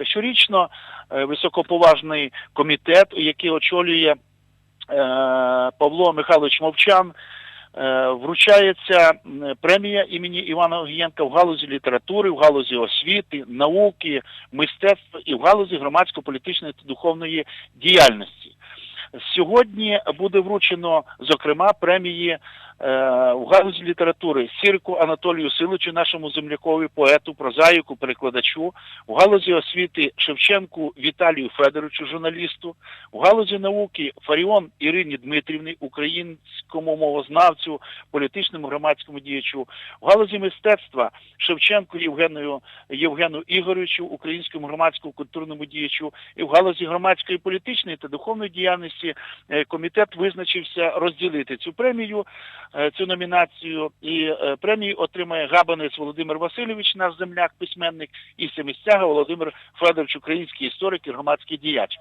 Щорічно е, високоповажний комітет, який очолює е, Павло Михайлович Мовчан, е, вручається премія імені Івана Огієнка в галузі літератури, в галузі освіти, науки, мистецтва і в галузі громадсько-політичної та духовної діяльності. Сьогодні буде вручено, зокрема, премії в галузі літератури Сірку Анатолію Силичу, нашому землякові, поету, прозаїку, перекладачу, в галузі освіти Шевченку Віталію Федоровичу, журналісту, в галузі науки Фаріон Ірині Дмитрівні, українському мовознавцю, політичному громадському діячу, в галузі мистецтва Шевченку Євгеною Євгену Ігоровичу, українському громадському культурному діячу, і в галузі громадської політичної та духовної діяльності е, комітет визначився розділити цю премію, е, цю номінацію. І е, премію отримає Габанець Володимир Васильович, наш земляк, письменник, і Семістяга Володимир Федорович, український історик і громадський діяч.